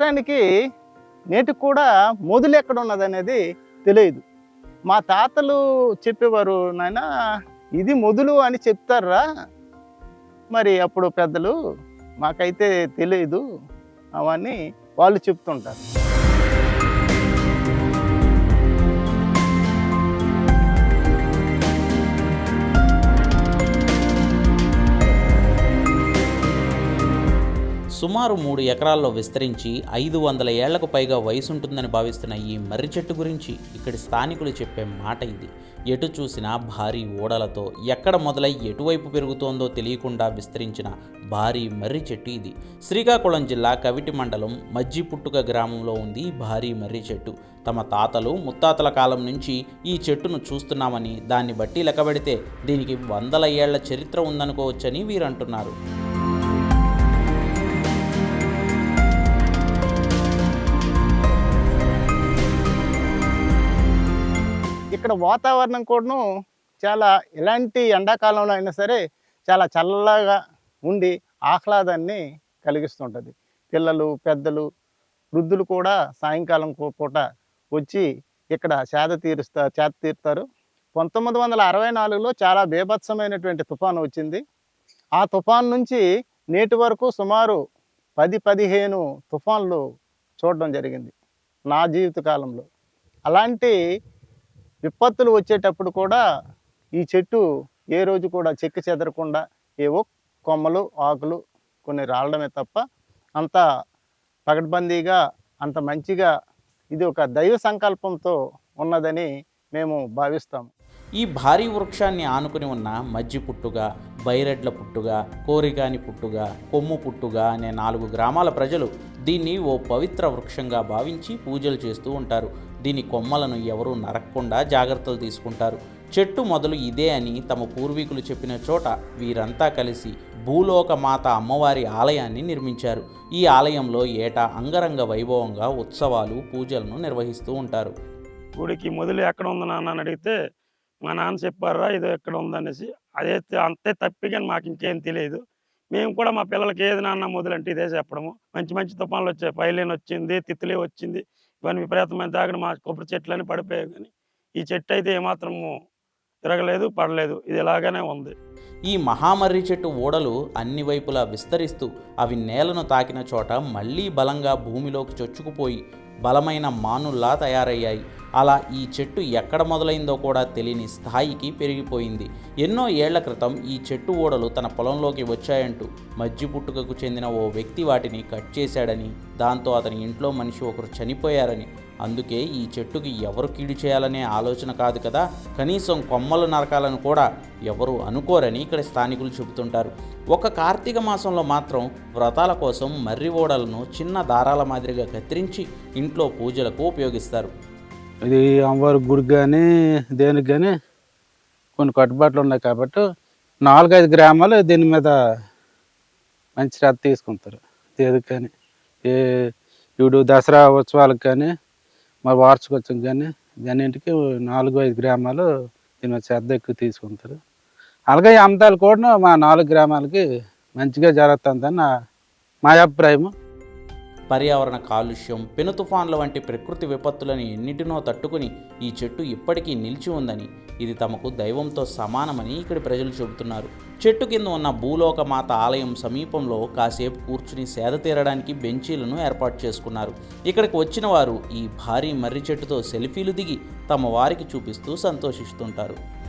వృక్షానికి నేటికి కూడా మొదలు ఎక్కడ ఉన్నది అనేది తెలియదు. మా తాతలు చెప్పేవారు నాయన ఇది మొదలు అని చెప్తారా? మరి అప్పుడు పెద్దలు మాకైతే తెలియదు అవన్నీ వాళ్ళు చెప్తుంటారు. సుమారు మూడు ఎకరాల్లో విస్తరించి ఐదు వందల ఏళ్ళకు పైగా వయసుంటుందని భావిస్తున్న ఈ మర్రి చెట్టు గురించి ఇక్కడి స్థానికులు చెప్పే మాట ఇది. ఎటు చూసినా భారీ ఓడలతో ఎక్కడ మొదలై ఎటువైపు పెరుగుతోందో తెలియకుండా విస్తరించిన భారీ మర్రి చెట్టు ఇది. శ్రీకాకుళం జిల్లా కవిటి మండలం మజ్జిపుట్టుక గ్రామంలో ఉంది భారీ మర్రి చెట్టు. తమ తాతలు ముత్తాతల కాలం నుంచి ఈ చెట్టును చూస్తున్నామని దాన్ని బట్టి లెక్కబెడితే దీనికి వందల ఏళ్ళ చరిత్ర ఉందనుకోవచ్చని వీరంటున్నారు. ఇక్కడ వాతావరణం కూడాను చాలా ఎలాంటి ఎండాకాలంలో అయినా సరే చాలా చల్లగా ఉండి ఆహ్లాదాన్ని కలిగిస్తుంటుంది. పిల్లలు పెద్దలు వృద్ధులు కూడా సాయంకాలం పూట వచ్చి ఇక్కడ సేద తీరుస్తా చేత తీరుతారు. పంతొమ్మిది వందల అరవై నాలుగులో చాలా బీభత్సమైనటువంటి తుఫాను వచ్చింది. ఆ తుఫాన్ నుంచి నేటి వరకు సుమారు పది పదిహేను తుఫాన్లు చూడడం జరిగింది నా జీవిత కాలంలో. అలాంటి విపత్తులు వచ్చేటప్పుడు కూడా ఈ చెట్టు ఏ రోజు కూడా చెక్కు చెదరకుండా ఏవో కొమ్మలు ఆకులు కొన్ని రాలడమే తప్ప అంత పగడ్బందీగా అంత మంచిగా ఇది ఒక దైవ సంకల్పంతో ఉన్నదని మేము భావిస్తాము ఈ భారీ వృక్షాన్ని ఆనుకుని ఉన్న మజ్జి పుట్టుగా బైరెడ్ల పుట్టుగా కోరిగాని పుట్టుగా కొమ్ము పుట్టుగా అనే నాలుగు గ్రామాల ప్రజలు దీన్ని ఓ పవిత్ర వృక్షంగా భావించి పూజలు చేస్తూ ఉంటారు. దీని కొమ్మలను ఎవరూ నరక్కుండా జాగ్రత్తలు తీసుకుంటారు. చెట్టు మొదలు ఇదే అని తమ పూర్వీకులు చెప్పిన చోట వీరంతా కలిసి భూలోక మాత అమ్మవారి ఆలయాన్ని నిర్మించారు. ఈ ఆలయంలో ఏటా అంగరంగ వైభవంగా ఉత్సవాలు పూజలను నిర్వహిస్తూ ఉంటారు. గుడికి మొదలు ఎక్కడ ఉంది అడిగితే మా నాన్న చెప్పారా ఇది ఎక్కడ ఉందనేసి. అదే అంతే తప్పిగా మాకు ఇంకేం తెలియదు మేము కూడా మా పిల్లలకి ఏది నాన్న మొదలంటే ఇదే చెప్పడము. మంచి మంచి తుఫాన్లు వచ్చాయి. పైలేని వచ్చింది తిత్తులే వచ్చింది. ఇవన్నీ విపరీతమైన తాగడం మా కొబ్బరి చెట్లు అని పడిపోయాయి కానీ ఈ చెట్టు అయితే ఏమాత్రము తిరగలేదు పడలేదు. ఇది ఇలాగనే ఉంది. ఈ మహామర్రి చెట్టు ఓడలు అన్ని వైపులా విస్తరిస్తూ అవి నేలను తాకిన చోట మళ్ళీ బలంగా భూమిలోకి చొచ్చుకుపోయి బలమైన మానుల్లా తయారయ్యాయి. అలా ఈ చెట్టు ఎక్కడ మొదలైందో కూడా తెలియని స్థాయికి పెరిగిపోయింది. ఎన్నో ఏళ్ళ క్రితం ఈ చెట్టు ఓడలు తన పొలంలోకి వచ్చాయంటూ మజ్జి పుట్టుకకు చెందిన ఓ వ్యక్తి వాటిని కట్ చేశాడని దాంతో అతని ఇంట్లో మనిషి ఒకరు చనిపోయారని. అందుకే ఈ చెట్టుకి ఎవరు కీడు చేయాలనే ఆలోచన కాదు కదా? కనీసం కొమ్మలు నరకాలను కూడా ఎవరు అనుకోరని ఇక్కడ స్థానికులు చెబుతుంటారు. ఒక కార్తీక మాసంలో మాత్రం వ్రతాల కోసం మర్రి ఓడలను చిన్న దారాల మాదిరిగా కత్తిరించి ఇంట్లో పూజలకు ఉపయోగిస్తారు. ఇది అమ్మవారి గుడికి కానీ దేనికి కానీ కొన్ని కట్టుబాట్లు ఉన్నాయి కాబట్టి నాలుగైదు గ్రామాలు దీని మీద మంచి శ్రద్ధ తీసుకుంటారు. దేనికి కానీ ఏ ఇప్పుడు దసరా ఉత్సవాలకు కానీ మరి వార్షికోత్సవం కానీ అన్నింటికి నాలుగు ఐదు గ్రామాలు దీని మీద శ్రద్ధ ఎక్కువ తీసుకుంటారు. అలాగే ఈ అమ్మతాలు కూడా మా నాలుగు గ్రామాలకి మంచిగా జరుగుతుందని నా మా అభిప్రాయము. పర్యావరణ కాలుష్యం పెను తుఫాన్ల వంటి ప్రకృతి విపత్తులను ఎన్నిటినో తట్టుకుని ఈ చెట్టు ఇప్పటికీ నిలిచి ఉందని. ఇది తమకు దైవంతో సమానమని ఇక్కడి ప్రజలు చెబుతున్నారు. చెట్టు కింద ఉన్న భూలోకమాత ఆలయం సమీపంలో కాసేపు కూర్చుని సేద తీరడానికి బెంచీలను ఏర్పాటు చేసుకున్నారు. ఇక్కడికి వచ్చిన వారు ఈ భారీ మర్రి చెట్టుతో సెల్ఫీలు దిగి తమ వారికి చూపిస్తూ సంతోషిస్తుంటారు.